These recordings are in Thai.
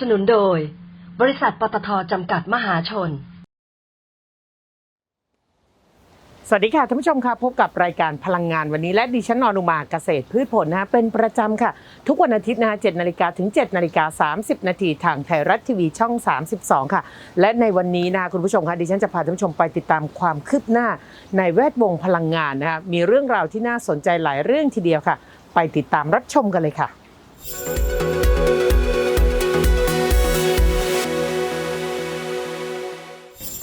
สนุนโดย บริษัทปตทจำกัดมหาชน สวัสดีค่ะท่านผู้ชมค่ะพบกับรายการพลังงานวันนี้และดิฉันนอนุมาเกษตรพืชผลนะคะเป็นประจำค่ะ ทุกวันอาทิตย์นะคะ7นาฬิกาถึง7นาฬิกา30 นาทีทางไทยรัฐทีวีช่อง 32 ค่ะ และในวันนี้นะคะคุณผู้ชมค่ะดิฉันจะพาท่านผู้ชมไปติดตามความคืบหน้าในแวดวงพลังงานนะคะมีเรื่องราวที่น่าสนใจหลายเรื่องทีเดียวค่ะ ไปติดตามรับชมกันเลยค่ะ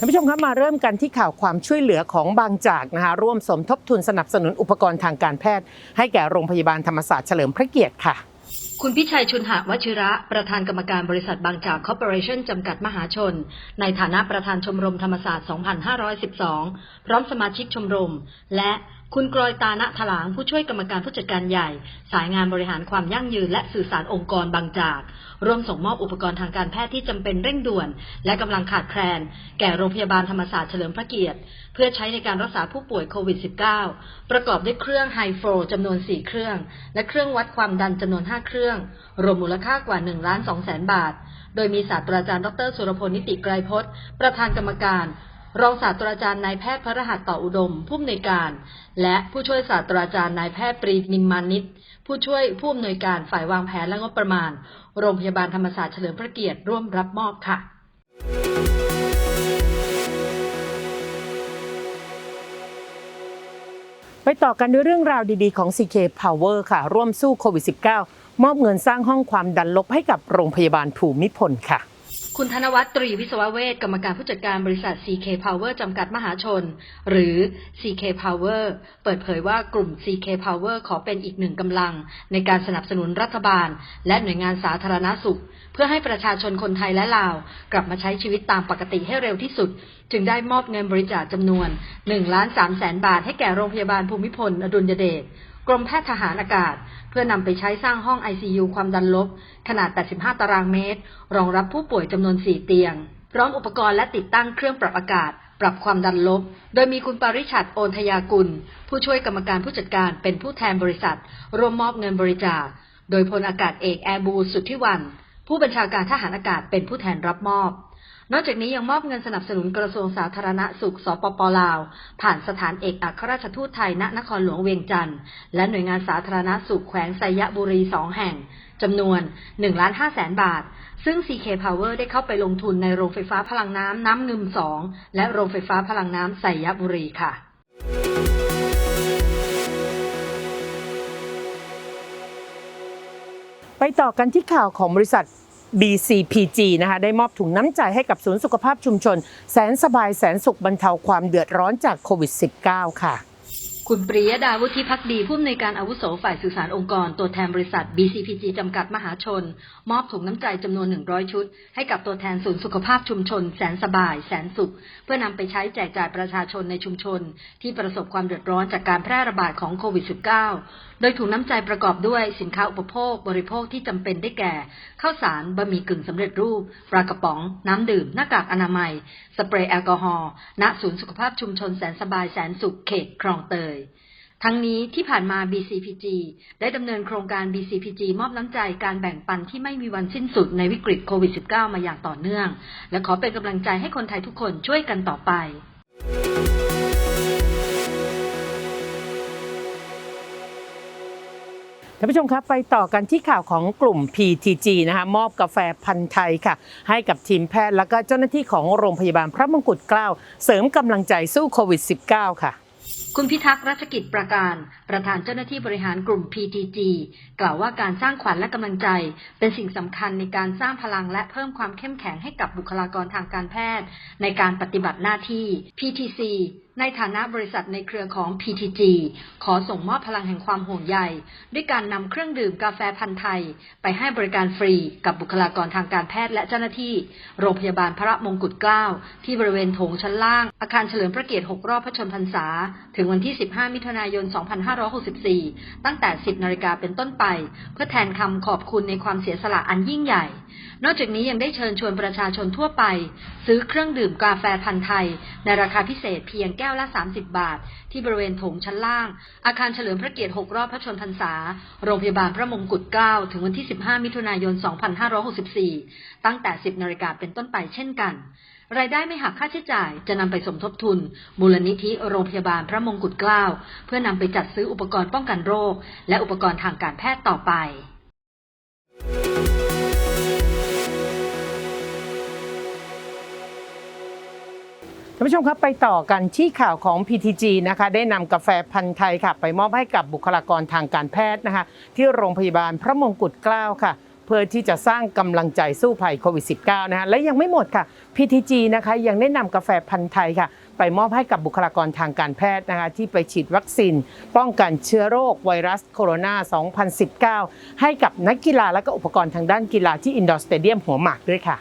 ท่านผู้ชมครับมาเริ่มกันที่ข่าวความช่วยเหลือของบางจากนะคะร่วมสมทบทุนสนับสนุนอุปกรณ์ทางการแพทย์ ให้แก่โรงพยาบาลธรรมศาสตร์เฉลิมพระเกียรติค่ะคุณพิชัยชุนหะวชิระ ประธานกรรมการบริษัทบางจากคอร์ปอเรชั่นจำกัดมหาชน ในฐานะประธานชมรมธรรมศาสตร์ 2512 พร้อมสมาชิกชมรม และ คุณกรอยตาณถลางผู้ช่วยกรรมการผู้จัดการใหญ่ สายงานบริหารความยั่งยืนและสื่อสารองค์กรบางจากร่วมส่งมอบอุปกรณ์ทางการแพทย์ที่จำเป็นเร่งด่วน และกำลังขาดแคลน แก่โรงพยาบาลธรรมศาสตร์เฉลิมพระเกียรติ เพื่อใช้ในการรักษาผู้ป่วยโควิด -19 ประกอบด้วยเครื่องไฮโฟจำนวน 4 เครื่อง และเครื่องวัดความดันจำนวน 5 เครื่อง รวมมูลค่ากว่า1ล้าน2แสนบาท โดยมีศาสตราจารย์ดรสุรพลนิติไกรพจน์ ประธานกรรมการ รองศาสตราจารย์นายแพทย์พระรหัสต่ออุดม ผู้อำนวยการ และผู้ช่วยศาสตราจารย์นายแพทย์ปรีนิมมานิตผู้ช่วยผู้อำนวยการฝ่ายวางแผนและงบประมาณ โรงพยาบาลธรรมศาสตร์เฉลิมพระเกียรติร่วมรับมอบค่ะไปต่อกันด้วยเรื่องราวดีๆของ CK Power ค่ะ ร่วมสู้โควิด -19 มอบเงินสร้างห้องความดันลบให้กับโรงพยาบาลภูมิพลค่ะ คุณธนวัฒน์ตรีวิศวเวทกรรมการผู้จัดการบริษัท CK Power จำกัดมหาชน หรือ CK Power เปิดเผยว่ากลุ่ม CK Power ขอเป็นอีกหนึ่งกำลัง ในการสนับสนุนรัฐบาล และหน่วยงานสาธารณสุข เพื่อให้ประชาชนคนไทยและลาว กลับมาใช้ชีวิตตามปกติให้เร็วที่สุด จึงได้มอบเงินบริจาคจำนวน1ล้าน3แสนบาทให้แก่โรงพยาบาลภูมิพลอดุลยเดช กรมแพทย์ทหารอากาศ เพื่อนำไปใช้สร้างห้อง ICU ความดันลบ ขนาด 85 ตารางเมตร รองรับผู้ป่วยจำนวน 4 เตียง พร้อมอุปกรณ์และติดตั้งเครื่องปรับอากาศ ปรับความดันลบ โดยมีคุณปริชัดโอนทยากุล ผู้ช่วยกรรมการผู้จัดการเป็นผู้แทนบริษัท ร่วมมอบเงินบริจาค โดยพลอากาศเอกแอร์บูสุทธิวัน ผู้บัญชาการทหารอากาศเป็นผู้แทนรับมอบ นอกจากนี้ยังมอบเงินสนับสนุนกระทรวงสาธารณสุข สปปลาว ผ่านสถานเอกอัครราชทูตไทยณนครหลวงเวียงจันทร์และหน่วยงานสาธารณสุขแขวงไซยบุรีสองแห่งจำนวน1ล้าน5แสนบาท ซึ่ง CK Power ได้เข้าไปลงทุนในโรงไฟฟ้าพลังน้ำน้ำงึม2และโรงไฟฟ้าพลังน้ำไซยบุรีค่ะไปต่อกันที่ข่าวของบริษัท BCPG นะคะได้มอบถุงน้ำใจให้กับศูนย์สุขภาพชุมชน แสนสบายแสนสุขบรรเทาความเดือดร้อนจากโควิด -19 ค่ะ คุณปริยดาวุฒิพักดีผู้อำนวยการอาวุโสฝ่ายสื่อสารองค์กร ตัวแทนบริษัท BCPG จำกัดมหาชน มอบถุงน้ำใจจำนวน 100 ชุด ให้กับตัวแทนศูนย์สุขภาพชุมชน แสนสบาย แสนสุข เพื่อนำไปใช้แจกจ่ายประชาชนในชุมชน ที่ประสบความเดือดร้อนจากการแพร่ระบาดของโควิด -19 โดยถุงน้ำใจประกอบด้วยสินค้าอุปโภค บริโภคที่จำเป็นได้แก่ข้าวสารบะหมี่กึ่งสำเร็จรูปปลากระป๋อง น้ำดื่ม หน้ากากอนามัย สเปรย์แอลกอฮอล์ณศูนย์สุขภาพชุมชนแสนสบายแสนสุขเขตคลองเตย ทั้งนี้ที่ผ่านมา BCPG ได้ดำเนินโครงการ BCPG มอบน้ำใจการแบ่งปันที่ไม่มีวันสิ้นสุดในวิกฤตโควิด -19 มาอย่างต่อเนื่อง และขอเป็นกำลังใจให้คนไทยทุกคนช่วยกันต่อไปท่านผู้ชมครับไปต่อกันที่ข่าวของกลุ่ม PTG นะคะมอบกาแฟพันธุ์ไทยค่ะ ให้กับทีมแพทย์และก็เจ้าหน้าที่ของโรงพยาบาลพระมงกุฎเกล้าเสริมกำลังใจสู้โควิด -19 ค่ะ คุณพิทักษ์รัชกิจประการ ประธานเจ้าหน้าที่บริหารกลุ่ม PTG กล่าวว่าการสร้างขวัญและกำลังใจ เป็นสิ่งสำคัญในการสร้างพลังและเพิ่มความเข้มแข็งให้กับบุคลากรทางการแพทย์ ในการปฏิบัติหน้าที่ PTC ในฐานะบริษัทในเครือของ PTG ขอส่งมอบพลังแห่งความห่วงใย ด้วยการนำเครื่องดื่มกาแฟพันธ์ไทย ไปให้บริการฟรีกับบุคลากรทางการแพทย์และเจ้าหน้าที่ โรงพยาบาลพระมงกุฎเกล้า ที่บริเวณโถงชั้นล่าง อาคารเฉลิมพระเกียรติ 6 รอบพระชนมพรรษา ถึงวันที่ 15 มิถุนายน 255 2564 ตั้งแต่ 10 นาฬิกาเป็นต้นไป เพื่อแทนคำขอบคุณในความเสียสละอันยิ่งใหญ่ นอกจากนี้ยังได้เชิญชวนประชาชนทั่วไป ซื้อเครื่องดื่มกาแฟพันธ์ไทย ในราคาพิเศษเพียงแก้วละ 30 บาท ที่บริเวณโถงชั้นล่าง อาคารเฉลิมพระเกียรติ 6 รอบพระชนพรรษา โรงพยาบาลพระมงกุฎเกล้าถึงวันที่ 15 มิถุนายน 2564 ตั้งแต่ 10 นาฬิกาเป็นต้นไปเช่นกัน รายได้ไม่หักค่าใช้จ่ายจะนำไปสมทบทุน มูลนิธิโรงพยาบาลพระมงกุฎเกล้าเพื่อนำไปจัดซื้ออุปกรณ์ป้องกันโรค และอุปกรณ์ทางการแพทย์ต่อไปท่านผู้ชมครับไปต่อกันที่ข่าวของ PTG นะคะได้นำกาแฟพันธุ์ไทยค่ะ ไปมอบให้กับบุคลากรทางการแพทย์นะคะที่โรงพยาบาลพระมงกุฎเกล้าค่ะ เพื่อที่จะสร้างกำลังใจสู้ภัยโควิด -19 นะคะและยังไม่หมดค่ะ PTG นะคะยังได้นำกาแฟพันธุ์ไทยค่ะ ไปมอบให้กับบุคลากรทางการแพทย์นะคะที่ไปฉีดวัคซีน ป้องกันเชื้อโรคไวรัสโคโรนา 2019 ให้กับนักกีฬาและก็อุปกรณ์ทางด้านกีฬาที่อินดอร์สเตเดียมหัวหมากด้วยค่ะ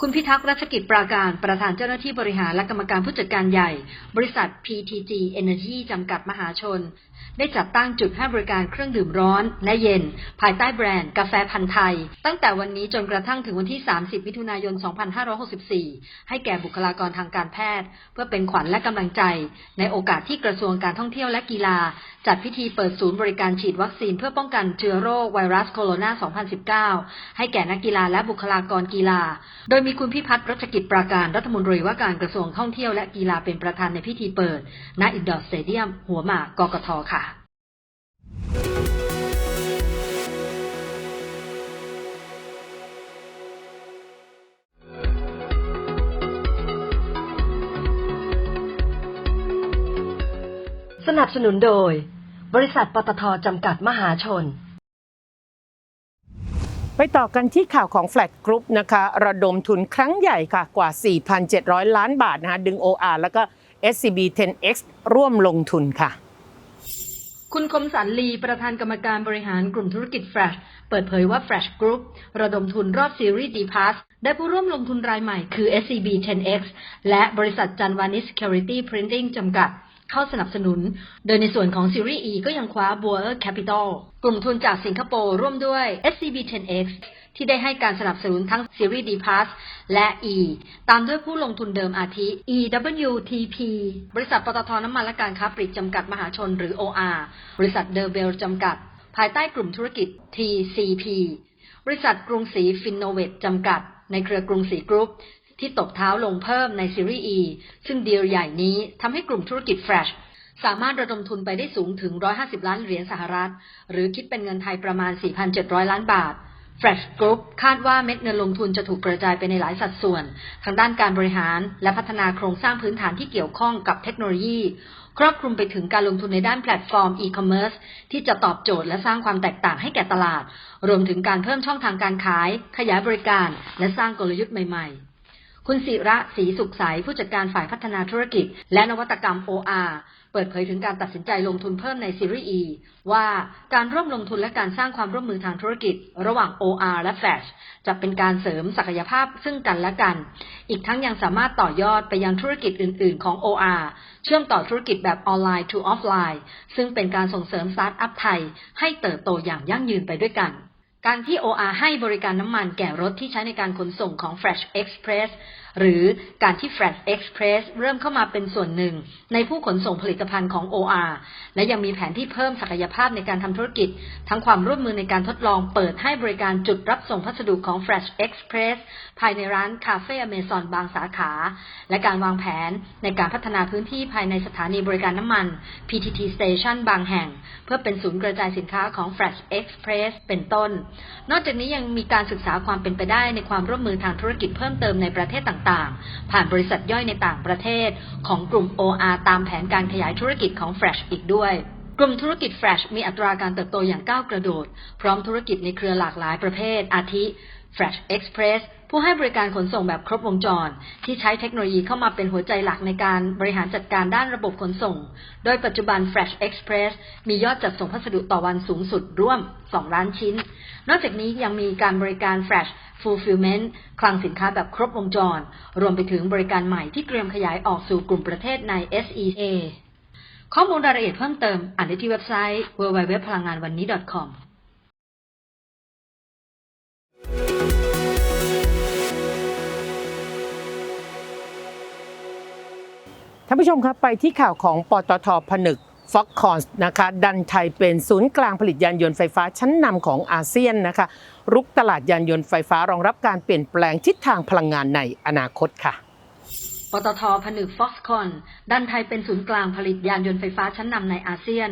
คุณพิทักษ์รัชกิจปราการ ประธานเจ้าหน้าที่บริหารและกรรมการผู้จัดการใหญ่ บริษัท PTG Energy จำกัดมหาชนได้จัดตั้งจุดให้บริการเครื่องดื่มร้อนและเย็น ภายใต้แบรนด์กาแฟพันธ์ไทย ตั้งแต่วันนี้จนกระทั่งถึงวันที่ 30 มิถุนายน 2564 ให้แก่บุคลากรทางการแพทย์ เพื่อเป็นขวัญและกำลังใจ ในโอกาสที่กระทรวงการท่องเที่ยวและกีฬา จัดพิธีเปิดศูนย์บริการฉีดวัคซีนเพื่อป้องกันเชื้อโรคไวรัสโคโรนา 2019 ให้แก่นักกีฬาและบุคลากรกีฬา โดยมีคุณพิพัฒน์รัชกิจปราการรัฐมนตรีว่าการกระทรวงท่องเที่ยวและกีฬาเป็นประธานในพิธีเปิดณอินดอร์สเตเดียมหัวหมากกกทค่ะสนับสนุนโดย บริษัทปตทจำกัดมหาชน ไปต่อกันที่ข่าวของ Flat Group นะคะ ระดมทุนครั้งใหญ่ค่ะกว่า 4,700 ล้านบาทนะคะดึง OR แล้วก็ SCB 10X ร่วมลงทุนค่ะ คุณคมสันลี ประธานกรรมการบริหารกลุ่มธุรกิจ Flash เปิดเผยว่า Flash Group ระดมทุนรอบซีรีส์ D Pass ได้ผู้ร่วมลงทุนรายใหม่คือ SCB 10X และบริษัทจันวานิส Security Printing จำกัดเข้าสนับสนุน โดยในส่วนของซีรีส์ E ก็ยังคว้า Boer Capital กลุ่มทุนจากสิงคโปร์ร่วมด้วย SCB 10X ที่ได้ให้การสนับสนุนทั้งซีรีส์ D Pass และ E ตามด้วยผู้ลงทุนเดิมอาทิ EWTP บริษัทปตทน้ำมันและการค้าปลีกจำกัดมหาชนหรือ OR บริษัทเดอเบลจำกัด ภายใต้กลุ่มธุรกิจ TCP บริษัทกรุงศรีฟินโนเวตจำกัด ในเครือกรุงศรีกรุ๊ปที่ตบเท้าลงเพิ่มในซีรีส์ E ซึ่งดีลใหญ่นี้ทำให้กลุ่มธุรกิจ Flash สามารถระดมทุนไปได้สูงถึง 150 ล้านเหรียญสหรัฐ หรือคิดเป็นเงินไทยประมาณ 4,700 ล้านบาท Fresh Group คาดว่าเม็ดเงินลงทุนจะถูกกระจายไปในหลายสัดส่วน ทางด้านการบริหารและพัฒนาโครงสร้างพื้นฐานที่เกี่ยวข้องกับเทคโนโลยี ครอบคลุมไปถึงการลงทุนในด้านแพลตฟอร์มอีคอมเมิร์ซที่จะตอบโจทย์และสร้างความแตกต่างให้แก่ตลาด รวมถึงการเพิ่มช่องทางการขาย ขยายบริการ และสร้างกลยุทธ์ใหม่ ๆคุณศิระศรีสุขใสผู้จัดการฝ่ายพัฒนาธุรกิจ และนวัตกรรม OR เปิดเผยถึงการตัดสินใจลงทุนเพิ่มในซีรีส์ E ว่าการร่วมลงทุนและการสร้างความร่วมมือทางธุรกิจ ระหว่าง OR และ Flash จะเป็นการเสริมศักยภาพซึ่งกันและกัน อีกทั้งยังสามารถต่อยอดไปยังธุรกิจอื่น ๆ ของ OR เชื่อมต่อธุรกิจแบบออนไลน์ to offline ซึ่งเป็นการส่งเสริมสตาร์ทอัพไทย ให้เติบโตอย่างยั่งยืนไปด้วยกันการที่ OR ให้บริการน้ำมันแก่รถที่ใช้ในการขนส่งของ Fresh Express หรือการที่ Fresh Express เริ่มเข้ามาเป็นส่วนหนึ่ง ในผู้ขนส่งผลิตภัณฑ์ของ OR และยังมีแผนที่เพิ่มศักยภาพในการทำธุรกิจ ทั้งความร่วมมือในการทดลองเปิดให้บริการจุดรับส่งพัสดุของ Fresh Express ภายในร้านคาเฟ่อเมซอนบางสาขา และการวางแผนในการพัฒนาพื้นที่ภายในสถานีบริการน้ำมัน PTT Station บางแห่ง เพื่อเป็นศูนย์กระจายสินค้าของ Fresh Express เป็นต้น นอกจากนี้ยังมีการศึกษาความเป็นไปได้ในความร่วมมือทางธุรกิจเพิ่มเติมในประเทศต่างๆ ผ่านบริษัทย่อยในต่างประเทศ ของกลุ่ม OR ตามแผนการขยายธุรกิจของ Fresh อีกด้วย กลุ่มธุรกิจ Flash มีอัตราการเติบโตอย่างก้าวกระโดด พร้อมธุรกิจในเครือหลากหลายประเภท อาทิ Flash Express ผู้ให้บริการขนส่งแบบครบวงจร ที่ใช้เทคโนโลยีเข้ามาเป็นหัวใจหลักในการบริหารจัดการด้านระบบขนส่ง โดยปัจจุบัน Flash Express มียอดจัดส่งพัสดุต่อวันสูงสุดร่วม 2 ล้านชิ้น นอกจากนี้ยังมีการบริการ Flash Fulfillment คลังสินค้าแบบครบวงจร รวมไปถึงบริการใหม่ที่เตรียมขยายออกสู่กลุ่มประเทศใน SEA ข้อมูลรายละเอียดเพิ่มเติม อ่านได้ที่เว็บไซต์ www พลังงานวันนี้ .com ท่านผู้ชมครับไปที่ข่าวของปตทผนึกฟ็อกคอนนะคะดันไทยเป็นศูนย์กลางผลิตยานยนต์ไฟฟ้าชั้นนำของอาเซียนนะคะ รุกตลาดยานยนต์ไฟฟ้ารองรับการเปลี่ยนแปลงทิศทางพลังงานในอนาคตค่ะ ปตทผนึก Foxconn ดันไทยเป็นศูนย์กลางผลิตยานยนต์ไฟฟ้าชั้นนำในอาเซียน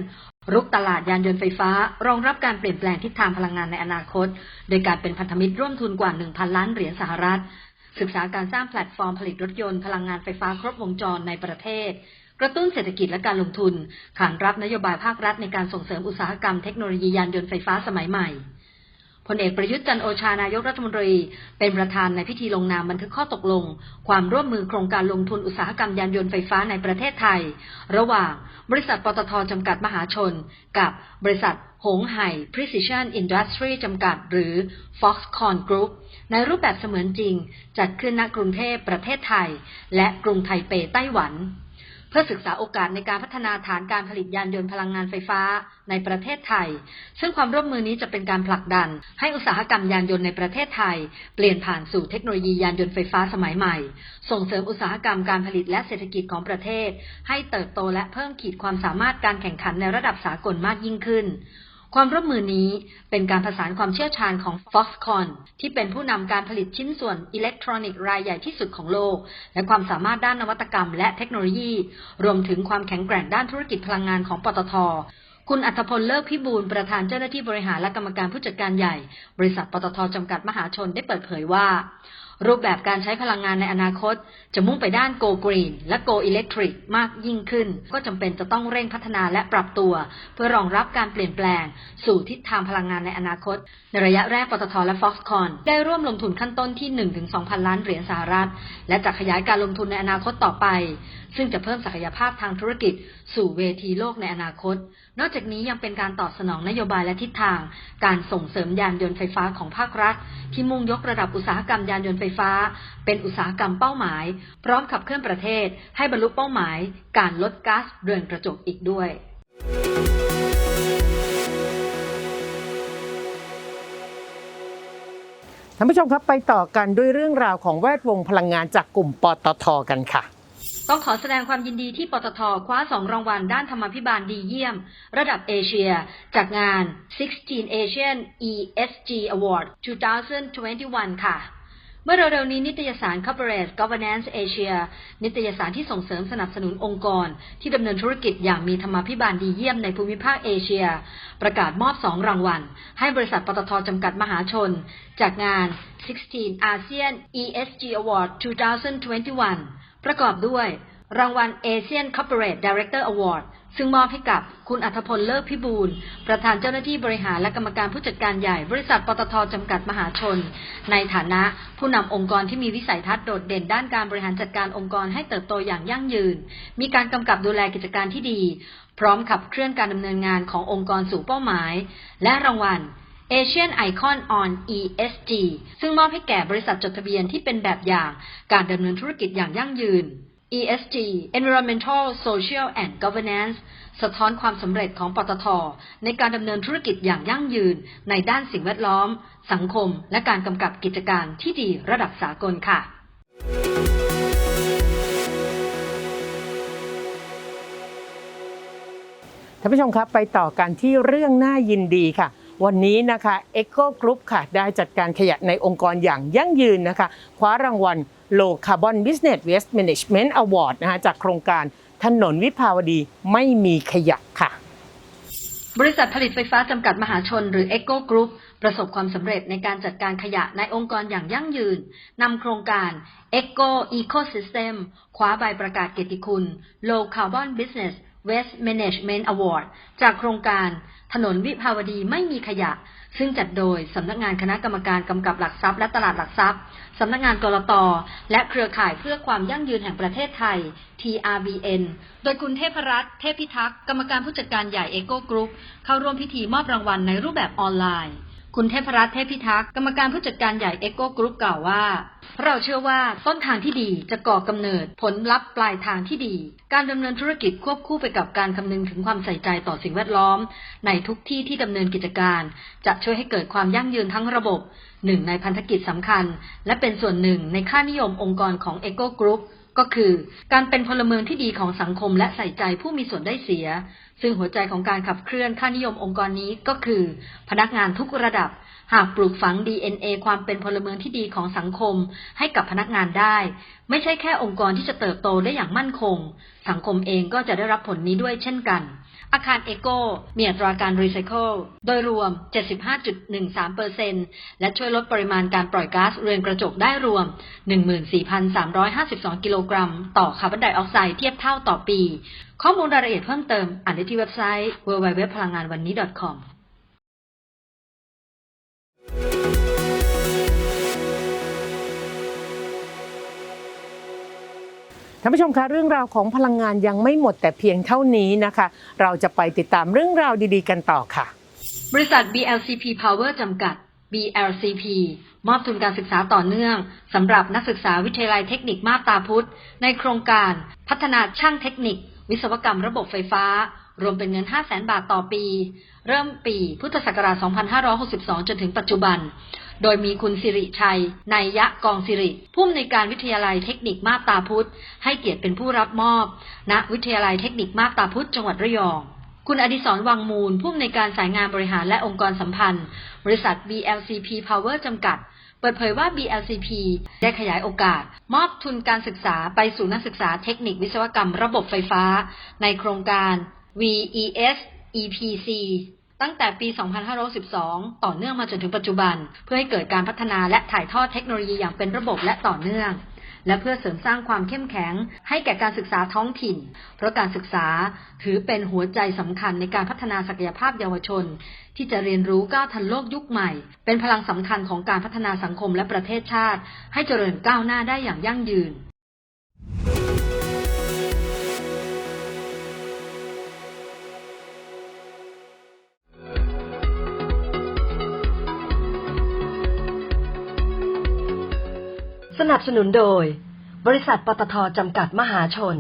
รุกตลาดยานยนต์ไฟฟ้า รองรับการเปลี่ยนแปลงทิศทางพลังงานในอนาคต โดยการเป็นพันธมิตรร่วมทุนกว่า 1,000 ล้านเหรียญสหรัฐ ศึกษาการสร้างแพลตฟอร์มผลิตรถยนต์พลังงานไฟฟ้าครบวงจรในประเทศกระตุ้นเศรษฐกิจและการลงทุนขานรับนโยบายภาครัฐในการส่งเสริมอุตสาหกรรมเทคโนโลยียานยนต์ไฟฟ้าสมัยใหม่ พลเอกประยุทธ์จันโอชานายกรัฐมนตรี เป็นประธานในพิธีลงนามบันทึกข้อตกลง ความร่วมมือโครงการลงทุนอุตสาหกรรมยานยนต์ไฟฟ้าในประเทศไทย ระหว่างบริษัทปตทจำกัดมหาชน กับบริษัทหงไห่ Precision Industry จำกัด หรือ Foxconn Group ในรูปแบบเสมือนจริง จัดขึ้นณกรุงเทพประเทศไทย และกรุงไทเปไต้หวัน เพื่อศึกษาโอกาสในการพัฒนาฐานการผลิตยานยนต์พลังงานไฟฟ้าในประเทศไทย ซึ่งความร่วมมือนี้จะเป็นการผลักดัน ให้อุตสาหกรรมยานยนต์ในประเทศไทย เปลี่ยนผ่านสู่เทคโนโลยียานยนต์ไฟฟ้าสมัยใหม่ ส่งเสริมอุตสาหกรรมการผลิตและเศรษฐกิจของประเทศ ให้เติบโตและเพิ่มขีดความสามารถการแข่งขันในระดับสากลมากยิ่งขึ้น ความร่วมมือนี้เป็นการผสานความเชี่ยวชาญของ Foxconn ที่เป็นผู้นำการผลิตชิ้นส่วนอิเล็กทรอนิกส์รายใหญ่ที่สุดของโลก และความสามารถด้านนวัตกรรมและเทคโนโลยี รวมถึงความแข็งแกร่งด้านธุรกิจพลังงานของปตท คุณอัธพลเลิกพิบูลประธานเจ้าหน้าที่บริหารและกรรมการผู้จัดการใหญ่ บริษัทปตทจำกัดมหาชนได้เปิดเผยว่า รูปแบบการใช้พลังงานในอนาคต จะมุ่งไปด้าน Go Green และ Go Electric มากยิ่งขึ้น ก็จำเป็นจะต้องเร่งพัฒนาและปรับตัว เพื่อรองรับการเปลี่ยนแปลง สู่ทิศทางพลังงานในอนาคต ในระยะแรกปตทและ Foxconn ได้ร่วมลงทุนขั้นต้นที่ 1-2,000 ล้านเหรียญสหรัฐ และจะขยายการลงทุนในอนาคตต่อไป ซึ่งจะเพิ่มศักยภาพทางธุรกิจ สู่เวทีโลกในอนาคต นอกจากนี้ยังเป็นการตอบสนองนโยบายและทิศทาง การส่งเสริมยานยนต์ไฟฟ้าของภาครัฐ ที่มุ่งยกระดับอุตสาหกรรมยานยนต์ไฟฟ้า เป็นอุตสาหกรรมเป้าหมาย พร้อมขับเคลื่อนประเทศ ให้บรรลุเป้าหมาย การลดก๊าซเรือนกระจกอีกด้วยท่านผู้ชมครับไปต่อกันด้วยเรื่องราวของแวดวงพลังงานจากกลุ่มปตทกันค่ะต้องขอแสดงความยินดีที่ปตทคว้าสองรางวัลด้านธรรมาภิบาลดีเยี่ยม ระดับเอเชีย จากงาน 16 Asian ESG Award 2021 ค่ะ เมื่อเร็วๆนี้นิตยสาร Corporate Governance Asia นิตยสารที่ส่งเสริมสนับสนุนองค์กร ที่ดำเนินธุรกิจอย่างมีธรรมาภิบาลดีเยี่ยมในภูมิภาคเอเชีย ประกาศมอบสองรางวัล ให้บริษัทปตทจำกัดมหาชน จากงาน 16 ASEAN ESG Award 2021 ประกอบด้วย รางวัล Asian Corporate Director Award ซึ่งมอบให้กับคุณอัธพลเลิศพิบูลประธานเจ้าหน้าที่บริหารและกรรมการผู้จัดการใหญ่ บริษัทปตทจำกัดมหาชน ในฐานะผู้นำองค์กรที่มีวิสัยทัศน์โดดเด่นด้านการบริหารจัดการองค์กรให้เติบโตอย่างยั่งยืน มีการกำกับดูแลกิจการที่ดี พร้อมขับเคลื่อนการดำเนินงานขององค์กรสู่เป้าหมาย และรางวัล Asian Icon on ESG ซึ่งมอบให้แก่บริษัทจดทะเบียนที่เป็นแบบอย่างการดำเนินธุรกิจอย่างยั่งยืน ESG Environmental Social and Governance สะท้อนความสำเร็จของปตท ในการดำเนินธุรกิจอย่างยั่งยืน ในด้านสิ่งแวดล้อม สังคม และการกำกับกิจการที่ดีระดับสากลค่ะท่านผู้ชมครับไปต่อกันที่เรื่องน่ายินดีค่ะ วันนี้นะคะ Eco Group ค่ะ ได้จัดการขยะในองค์กรอย่างยั่งยืนนะคะ คว้ารางวัล Low Carbon Business Waste Management Award นะคะจากโครงการถนนวิภาวดีไม่มีขยะค่ะ บริษัทผลิตไฟฟ้าจำกัดมหาชนหรือ Eco Group ประสบความสำเร็จในการจัดการขยะในองค์กรอย่างยั่งยืนนำโครงการ Eco Ecosystem คว้าใบประกาศเกียรติคุณ Low Carbon Business Waste Management Award จากโครงการ ถนนวิภาวดีไม่มีขยะ ซึ่งจัดโดยสำนักงานคณะกรรมการกำกับหลักทรัพย์และตลาดหลักทรัพย์สำนักงานกรตและเครือข่ายเพื่อความยั่งยืนแห่งประเทศไทย TRBN โดยคุณเทพรัตน์เทพพิทักษ์กรรมการผู้จัดการใหญ่เอโก้กรุ๊ปเข้าร่วมพิธีมอบรางวัลในรูปแบบออนไลน์ คุณเทพรัตน์เทพพิทักษ์กรรมการผู้จัดการใหญ่เอโกกรุ๊ปกล่าวว่า เราเชื่อว่าต้นทางที่ดีจะก่อกำเนิดผลลัพธ์ปลายทางที่ดี การดำเนินธุรกิจควบคู่ไปกับการคำนึงถึงความใส่ใจต่อสิ่งแวดล้อม ในทุกที่ที่ดำเนินกิจการ จะช่วยให้เกิดความยั่งยืนทั้งระบบหนึ่งในพันธกิจสำคัญ และเป็นส่วนหนึ่งในค่านิยมองค์กรของเอโกกรุ๊ปก็คือ การเป็นพลเมืองที่ดีของสังคมและใส่ใจผู้มีส่วนได้เสีย ซึ่งหัวใจของการขับเคลื่อนค่านิยมองค์กรนี้ก็คือ พนักงานทุกระดับ หากปลูกฝัง DNA ความเป็นพลเมืองที่ดีของสังคม ให้กับพนักงานได้ ไม่ใช่แค่องค์กรที่จะเติบโตได้อย่างมั่นคง สังคมเองก็จะได้รับผลนี้ด้วยเช่นกัน อาคารเอโกมีอัตราการรีไซเคิลโดยรวม 75.13%และช่วยลดปริมาณการปล่อยก๊าซเรือนกระจกได้รวม 14,352 กิโลกรัม ต่อคาร์บอนไดออกไซด์เทียบเท่าต่อปี ข้อมูลรายละเอียดเพิ่มเติม อ่านได้ที่เว็บไซต์ www ท่านผู้ชมคะเรื่องราวของพลังงานยังไม่หมดแต่เพียงเท่านี้นะคะ เราจะไปติดตามเรื่องราวดีๆ กันต่อค่ะ บริษัท BLCP Power จำกัด BLCP มอบทุนการศึกษาต่อเนื่องสำหรับนักศึกษาวิทยาลัยเทคนิคมาบตาพุธในโครงการพัฒนาช่างเทคนิค วิศวกรรมระบบไฟฟ้า รวมเป็นเงิน 5 0 0แสนบาทต่อปี เริ่มปีพุทธศักราช 2562 จนถึงปัจจุบัน โดยมีคุณสิริชัยนายยะกองสิริผู้อำนวยการวิทยาลัยเทคนิคมาบตาพุธให้เกียรติเป็นผู้รับมอบณวิทยาลัยเทคนิคมาบตาพุธจังหวัดระยอง คุณอดิศรวังมูล ผู้อำนวยการสายงานบริหารและองค์กรสัมพันธ์ บริษัท BLCP Power จำกัดเปิดเผยว่า BLCP ได้ขยายโอกาส มอบทุนการศึกษาไปสู่นักศึกษาเทคนิควิศวกรรมระบบไฟฟ้า ในโครงการ VES EPC ตั้งแต่ปี 2512 ต่อเนื่องมาจนถึงปัจจุบัน เพื่อให้เกิดการพัฒนาและถ่ายทอดเทคโนโลยีอย่างเป็นระบบและต่อเนื่อง และเพื่อเสริมสร้างความเข้มแข็ง ให้แก่การศึกษาท้องถิ่น เพราะการศึกษาถือเป็นหัวใจสำคัญในการพัฒนาศักยภาพเยาวชน ที่จะเรียนรู้ก้าวทันโลกยุคใหม่ เป็นพลังสำคัญของการพัฒนาสังคมและประเทศชาติ ให้เจริญก้าวหน้าได้อย่างยั่งยืน สนับสนุนโดย บริษัทปตทจำกัดมหาชน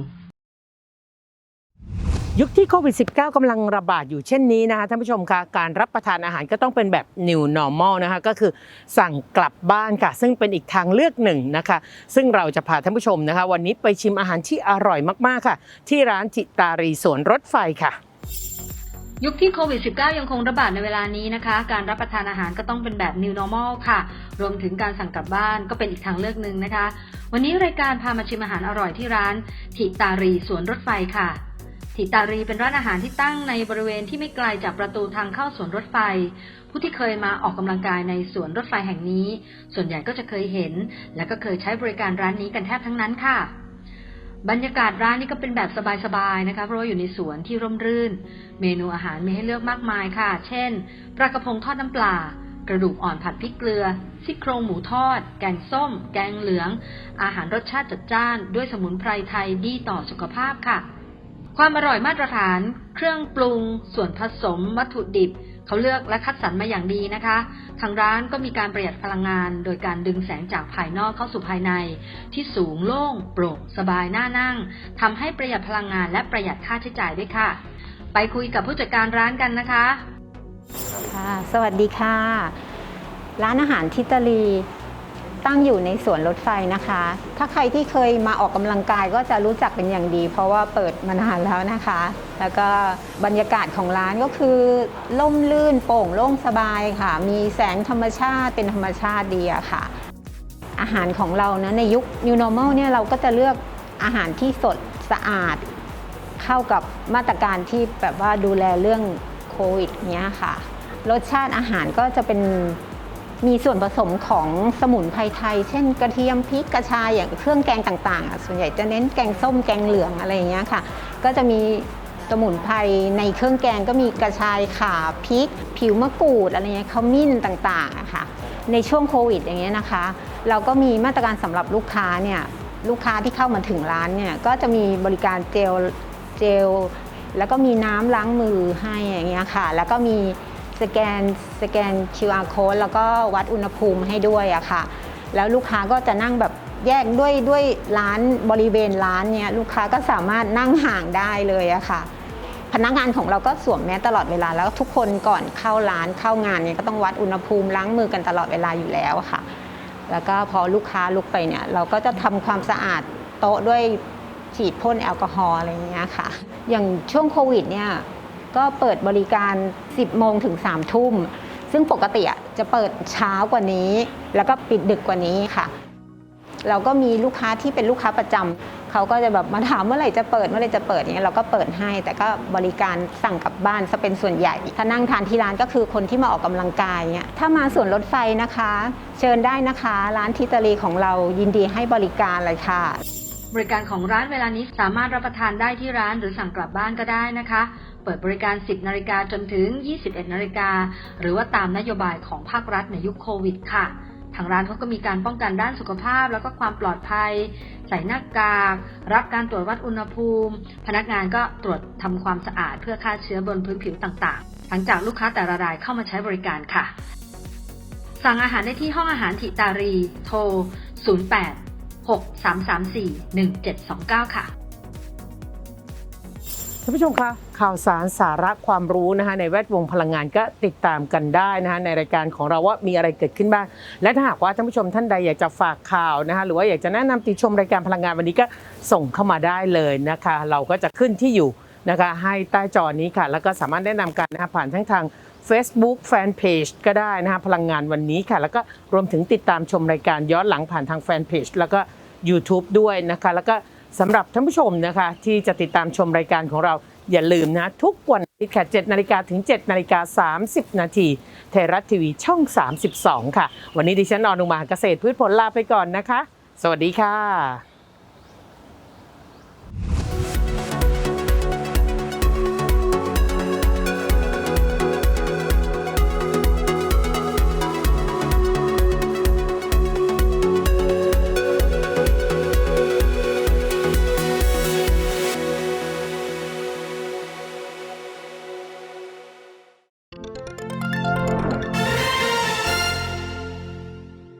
ยุคที่โควิด -19 กำลังระบาดอยู่เช่นนี้นะคะท่านผู้ชมคะการรับประทานอาหารก็ต้องเป็นแบบ new normal นะคะก็คือสั่งกลับบ้านค่ะ ซึ่งเป็นอีกทางเลือกหนึ่งนะคะ ซึ่งเราจะพาท่านผู้ชมนะคะ วันนี้ไปชิมอาหารที่อร่อยมากๆค่ะ ที่ร้านจิตารีสวนรถไฟค่ะ ยุคที่โควิด -19 ยังคงระบาดในเวลานี้นะคะ การรับประทานอาหารก็ต้องเป็นแบบ new normal ค่ะ รวมถึงการสั่งกลับบ้านก็เป็นอีกทางเลือกหนึ่งนะคะ วันนี้รายการพามาชิมอาหารอร่อยที่ร้านทิตารีสวนรถไฟค่ะทิตารีเป็นร้านอาหารที่ตั้งในบริเวณที่ไม่ไกลจากประตูทางเข้าสวนรถไฟ ผู้ที่เคยมาออกกำลังกายในสวนรถไฟแห่งนี้ ส่วนใหญ่ก็จะเคยเห็น และก็เคยใช้บริการร้านนี้กันแทบทั้งนั้นค่ะ บรรยากาศร้านนี้ก็เป็นแบบสบายๆนะคะ เพราะว่าอยู่ในสวนที่ร่มรื่น เมนูอาหารมีให้เลือกมากมายค่ะ เช่น ปลากระพงทอดน้ำปลา กระดูกอ่อนผัดพริกเกลือ ซี่โครงหมูทอด แกงส้ม แกงเหลือง อาหารรสชาติจัดจ้าน ด้วยสมุนไพรไทยดีต่อสุขภาพค่ะ ความอร่อยมาตรฐาน เครื่องปรุง ส่วนผสม วัตถุดิบ เขาเลือกและคัดสรรมาอย่างดีนะคะ ทางร้านก็มีการประหยัดพลังงาน โดยการดึงแสงจากภายนอกเข้าสู่ภายใน ที่สูงโล่ง โปร่ง สบายน่านั่งทำให้ประหยัดพลังงานและประหยัดค่าใช้จ่ายด้วยค่ะ ไปคุยกับผู้จัดการร้านกันนะคะ ค่ะ สวัสดีค่ะ ร้านอาหารทิตาลี ตั้งอยู่ในสวนรถไฟนะคะ ถ้าใครที่เคยมาออกกำลังกายก็จะรู้จักเป็นอย่างดี เพราะว่าเปิดมานานแล้วนะคะ แล้วก็บรรยากาศของร้านก็คือล่มลื่นโปร่งโล่งสบายค่ะ มีแสงธรรมชาติเป็นธรรมชาติดีอะค่ะ อาหารของเรานะในยุค New Normal เนี่ยเราก็จะเลือกอาหารที่สดสะอาด เข้ากับมาตรการที่แบบว่าดูแลเรื่องโควิดเนี้ยค่ะ รสชาติอาหารก็จะเป็น มีส่วนผสมของสมุนไพรไทย เช่นกระเทียมพริกกระชายอย่างเครื่องแกงต่างๆ ส่วนใหญ่จะเน้นแกงส้มแกงเหลืองอะไรอย่างเงี้ยค่ะ ก็จะมีสมุนไพรในเครื่องแกงก็มีกระชายข่าพริก ผิวมะกรูดอะไรเงี้ยขมิ้นต่างๆค่ะในช่วงโควิดอย่างเงี้ยนะคะ เราก็มีมาตรการสำหรับลูกค้าเนี่ยลูกค้าที่เข้ามาถึงร้านเนี่ยก็จะมีบริการเจลเจลแล้วก็มีน้ำล้างมือให้อย่างเงี้ยค่ะ แล้วก็มี สแกนสแกน QR code แล้วก็วัดอุณหภูมิให้ด้วยอะค่ะ แล้วลูกค้าก็จะนั่งแบบแยกด้วยด้วยร้านบริเวณร้านเนี่ยลูกค้าก็สามารถนั่งห่างได้เลยอะค่ะ พนักงานของเราก็สวมแมสตลอดเวลา แล้วทุกคนก่อนเข้าร้านเข้างานเนี่ยก็ต้องวัดอุณหภูมิล้างมือกันตลอดเวลาอยู่แล้วค่ะ แล้วก็พอลูกค้าลุกไปเนี่ยเราก็จะทำความสะอาดโต๊ะด้วยฉีดพ่นแอลกอฮอล์อะไรอย่างเงี้ยค่ะ อย่างช่วงโควิดเนี่ย ก็เปิดบริการ 10 โมงถึง 3 ทุ่ม ซึ่งปกติจะเปิดเช้ากว่านี้ แล้วก็ปิดดึกกว่านี้ค่ะ เราก็มีลูกค้าที่เป็นลูกค้าประจำเขาก็จะแบบมาถามเมื่อไหร่จะเปิดเมื่อไหร่จะเปิดเงี้ยเราก็เปิดให้ แต่ก็บริการสั่งกลับบ้านซะเป็นส่วนใหญ่ ถ้านั่งทานที่ร้านก็คือคนที่มาออกกำลังกายเนี่ยถ้ามาส่วนรถไฟนะคะ เชิญได้นะคะ ร้านทิตาลีของเรายินดีให้บริการเลยค่ะบริการของร้านเวลานี้สามารถรับประทานได้ที่ร้านหรือสั่งกลับบ้านก็ได้นะคะ เปิดบริการ 10 นาฬิกาจนถึง 21 นาฬิกา หรือว่าตามนโยบายของภาครัฐในยุคโควิดค่ะ ทางร้านเขาก็มีการป้องกันด้านสุขภาพ แล้วก็ความปลอดภัย ใส่หน้ากาก รับการตรวจวัดอุณหภูมิ พนักงานก็ตรวจทำความสะอาดเพื่อฆ่าเชื้อบนพื้นผิวต่างๆ หลังจากลูกค้าแต่ละรายเข้ามาใช้บริการค่ะ สั่งอาหารได้ที่ห้องอาหารทิตารี โทร 08 6334 1729 ค่ะานผู้ชมคะข่าวสารสาระความรู้นะคะในแวดวงพลังงานก็ติดตามกันได้นะคะในรายการของเราว่ามีอะไรเกิดขึ้นบ้าง และถ้าหากว่าท่านผู้ชมท่านใดอยากจะฝากข่าวนะคะหรือว่าอยากจะแนะนำติชมรายการพลังงานวันนี้ก็ส่งเข้ามาได้เลยนะคะ เราก็จะขึ้นที่อยู่นะคะให้ใต้จอนี้ค่ะ แล้วก็สามารถแนะนำกันนะคะผ่านทั้งทาง Facebook Fanpage ก็ได้นะคะพลังงานวันนี้ค่ะ แล้วก็รวมถึงติดตามชมรายการย้อนหลังผ่านทาง Fanpage แล้วก็ YouTube ด้วยนะคะแล้วก็ สำหรับท่านผู้ชมนะคะ ที่จะติดตามชมรายการของเราอย่าลืมนะ ทุกวันอาทิตย์ค่ะ7นาฬิกาถึง 7 นาฬิกา 30 นาทีไทยรัฐทีวีช่อง 32 ค่ะ วันนี้ดิฉันออนุมาเกษตรพืชผลลาไปก่อนนะคะ สวัสดีค่ะ